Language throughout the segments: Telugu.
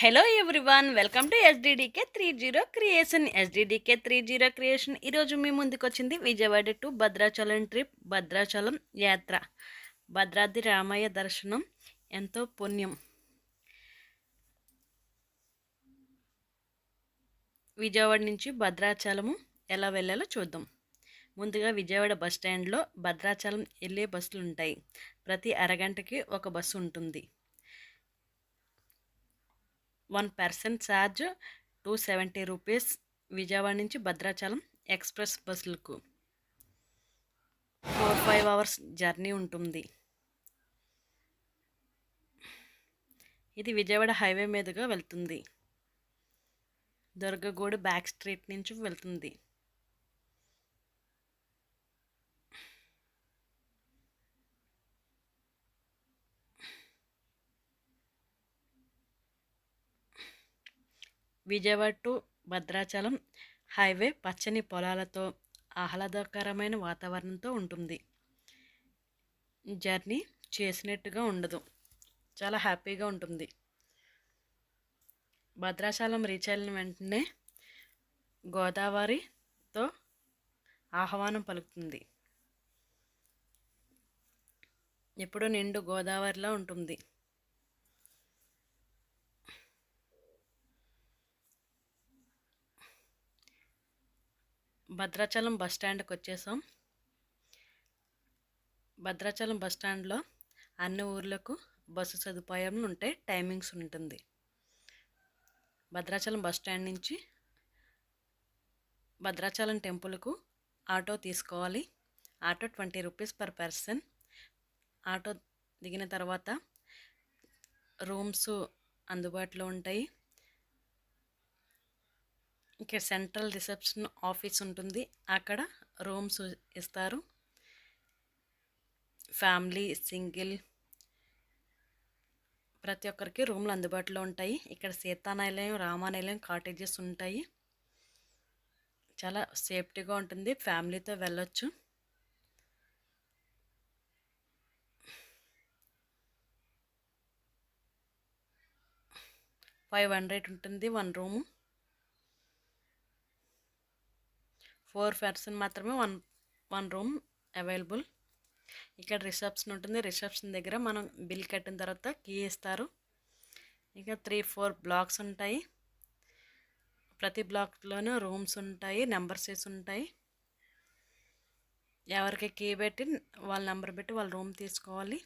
Hello everyone welcome to SDDK three zero creation SDDK three zero creation ఈరోజు మీ ముందుకు వచ్చింది విజయవాడ టు భద్రాచలం ట్రిప్ భద్రాచలం యాత్ర. భద్రాద్రి రామయ్య దర్శనం. ఎంతో పుణ్యం. విజయవాడ నుంచి భద్రాచలము ఎలా వెళ్ళాలో చూద్దాం. ముందుగా విజయవాడ బస్ స్టాండ్లో భద్రాచలం వెళ్ళే బస్సులు ఉంటాయి ప్రతి అరగంటకి ఒక బస్సు ఉంటుంది. One percent charge two seventy rupees Vijayawada నుంచి భద్రాచలం ఎక్స్ప్రెస్ బస్సులకు ఫోర్ ఫైవ్ అవర్స్ జర్నీ ఉంటుంది. ఇది విజయవాడ హైవే మీదుగా వెళ్తుంది. దుర్గగూడ బ్యాక్ స్ట్రీట్ నుంచి వెళ్తుంది. విజయవాడ టు భద్రాచలం హైవే పచ్చని పొలాలతో ఆహ్లాదకరమైన వాతావరణంతో ఉంటుంది. జర్నీ చేసినట్టుగా ఉండదు. చాలా హ్యాపీగా ఉంటుంది. భద్రాచలం రీచ్ అయిన వెంటనే గోదావరితో ఆహ్వానం పలుకుతుంది. ఎప్పుడు నిండు గోదావరిలో ఉంటుంది. భద్రాచలం బస్ స్టాండ్కి వచ్చేసాం. భద్రాచలం బస్ స్టాండ్లో అన్ని ఊర్లకు బస్సు సదుపాయం ఉంటే టైమింగ్స్ ఉంటుంది. భద్రాచలం బస్ స్టాండ్ నుంచి భద్రాచలం టెంపుల్కు ఆటో తీసుకోవాలి. Auto twenty rupees per person. Auto దిగిన తర్వాత రూమ్స్ అందుబాటులో ఉంటాయి. ఇక్కడ సెంట్రల్ రిసెప్షన్ ఆఫీస్ ఉంటుంది. అక్కడ రూమ్స్ ఇస్తారు. Family single. ప్రతి ఒక్కరికి రూమ్లు అందుబాటులో ఉంటాయి. ఇక్కడ సీతానాలయం రామానిలయం కాటేజెస్ ఉంటాయి. చాలా సేఫ్టీగా ఉంటుంది. ఫ్యామిలీతో వెళ్ళొచ్చు. ఫైవ్ హండ్రెడ్ ఉంటుంది వన్ రూము. ఫోర్ పర్సన్ మాత్రమే వన్ వన్ రూమ్ అవైలబుల్. ఇక్కడ రిసెప్షన్ ఉంటుంది. రిసెప్షన్ దగ్గర మనం బిల్ కట్టిన తర్వాత కీ ఇస్తారు. ఇంకా త్రీ ఫోర్ బ్లాక్స్ ఉంటాయి. ప్రతి బ్లాక్లోనూ రూమ్స్ ఉంటాయి నెంబర్సెస్ ఉంటాయి. ఎవరికి కీ పెట్టి వాళ్ళ నెంబర్ పెట్టి వాళ్ళ రూమ్ తీసుకోవాలి.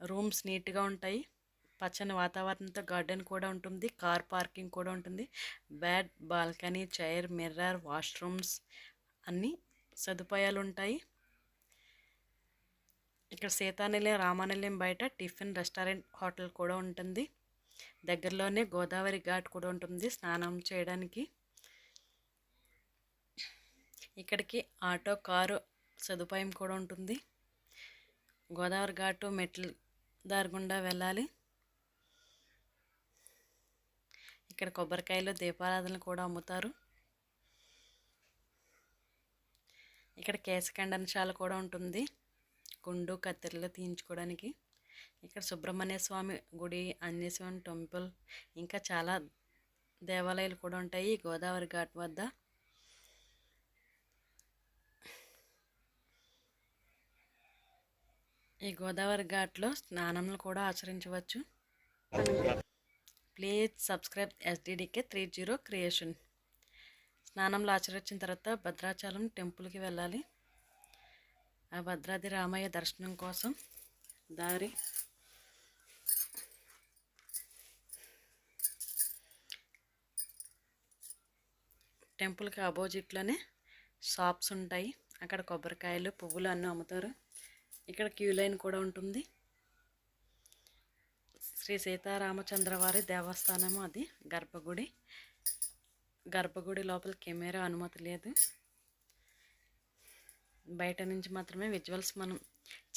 రూమ్స్ నీట్గా ఉంటాయి. పచ్చని వాతావరణంతో గార్డెన్ కూడా ఉంటుంది కార్ పార్కింగ్ కూడా ఉంటుంది. Bed balcony chair mirror washrooms అన్నీ సదుపాయాలు ఉంటాయి ఇక్కడ సీతానిలయం రామానిలయం బయట టిఫిన్ రెస్టారెంట్ హోటల్ కూడా ఉంటుంది. దగ్గరలోనే గోదావరి ఘాట్ కూడా ఉంటుంది స్నానం చేయడానికి. ఇక్కడికి ఆటో కారు సదుపాయం కూడా ఉంటుంది. గోదావరి ఘాటు మెట్లు దారి గుండా వెళ్ళాలి. ఇక్కడ కొబ్బరికాయలు దీపారాధనలు కూడా అమ్ముతారు. ఇక్కడ కేశఖండనశాల కూడా ఉంటుంది. గుండు కత్తెరలు తీయించుకోవడానికి. ఇక్కడ సుబ్రహ్మణ్య స్వామి గుడి ఆంజనేయ స్వామి టెంపుల్ ఇంకా చాలా దేవాలయాలు కూడా ఉంటాయి గోదావరి ఘాట్ వద్ద. ఈ గోదావరి ఘాట్లో స్నానములు కూడా ఆచరించవచ్చు. Please subscribe SDDK three zero creation. స్నానంలో ఆచరించిన తర్వాత భద్రాచలం టెంపుల్కి వెళ్ళాలి. ఆ భద్రాద్రి రామయ్య దర్శనం కోసం దారి టెంపుల్కి అపోజిట్లోనే షాప్స్ ఉంటాయి. అక్కడ కొబ్బరికాయలు పువ్వులు అన్నీ అమ్ముతారు. ఇక్కడ క్యూ లైన్ కూడా ఉంటుంది. శ్రీ సీతారామచంద్ర వారి దేవస్థానము అది. గర్భగుడి. గర్భగుడి లోపల కెమెరా అనుమతి లేదు. బయట నుంచి మాత్రమే విజువల్స్ మనం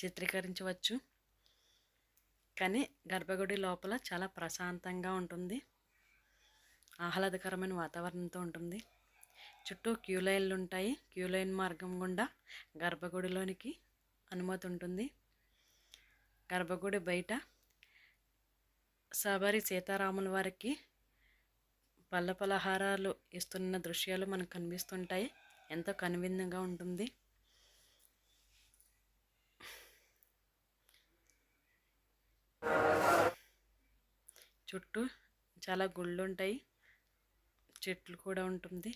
చిత్రీకరించవచ్చు. కానీ గర్భగుడి లోపల చాలా ప్రశాంతంగా ఉంటుంది. ఆహ్లాదకరమైన వాతావరణంతో ఉంటుంది. చుట్టూ క్యూ లైన్లు ఉంటాయి. క్యూ లైన్ మార్గం గుండా గర్భగుడిలోనికి అనుమతి ఉంటుంది. గర్భగుడి బయట సబరి సీతారాముల వారికి పళ్ళ పలహారాలు ఇస్తున్న దృశ్యాలు మనకు కనిపిస్తుంటాయి. ఎంతో కనువిందంగా ఉంటుంది. చుట్టూ చాలా గుళ్ళు ఉంటాయి చెట్లు కూడా ఉంటుంది.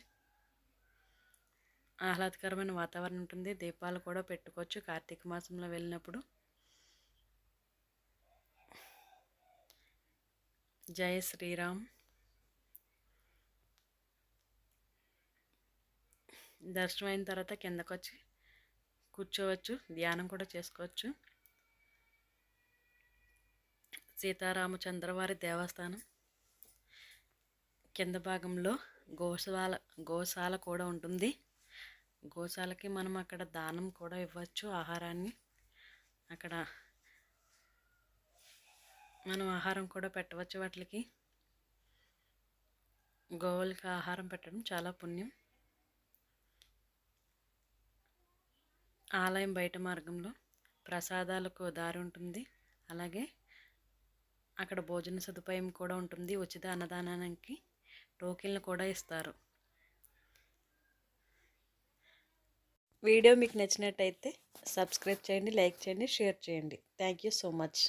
ఆహ్లాదకరమైన వాతావరణం ఉంటుంది. దీపాలు కూడా పెట్టుకోవచ్చు. కార్తీక మాసంలో వెళ్ళినప్పుడు జయ శ్రీరామ్. దర్శనం అయిన తర్వాత కిందకు వచ్చి కూర్చోవచ్చు ధ్యానం కూడా చేసుకోవచ్చు. సీతారామచంద్రవారి దేవస్థానం కింద భాగంలో గోశాల గోశాల కూడా ఉంటుంది. గోశాలకి మనం అక్కడ దానం కూడా ఇవ్వచ్చు ఆహారాన్ని. అక్కడ మనం ఆహారం కూడా పెట్టవచ్చు వాటికి. గోవులకి ఆహారం పెట్టడం చాలా పుణ్యం. ఆలయం బయట మార్గంలో ప్రసాదాలకు దారి ఉంటుంది. అలాగే అక్కడ భోజన సదుపాయం కూడా ఉంటుంది. ఉచిత అన్నదానానికి టోకెన్లు కూడా ఇస్తారు. వీడియో మీకు నచ్చినట్టయితే సబ్స్క్రైబ్ చేయండి లైక్ చేయండి షేర్ చేయండి. Thank you so much.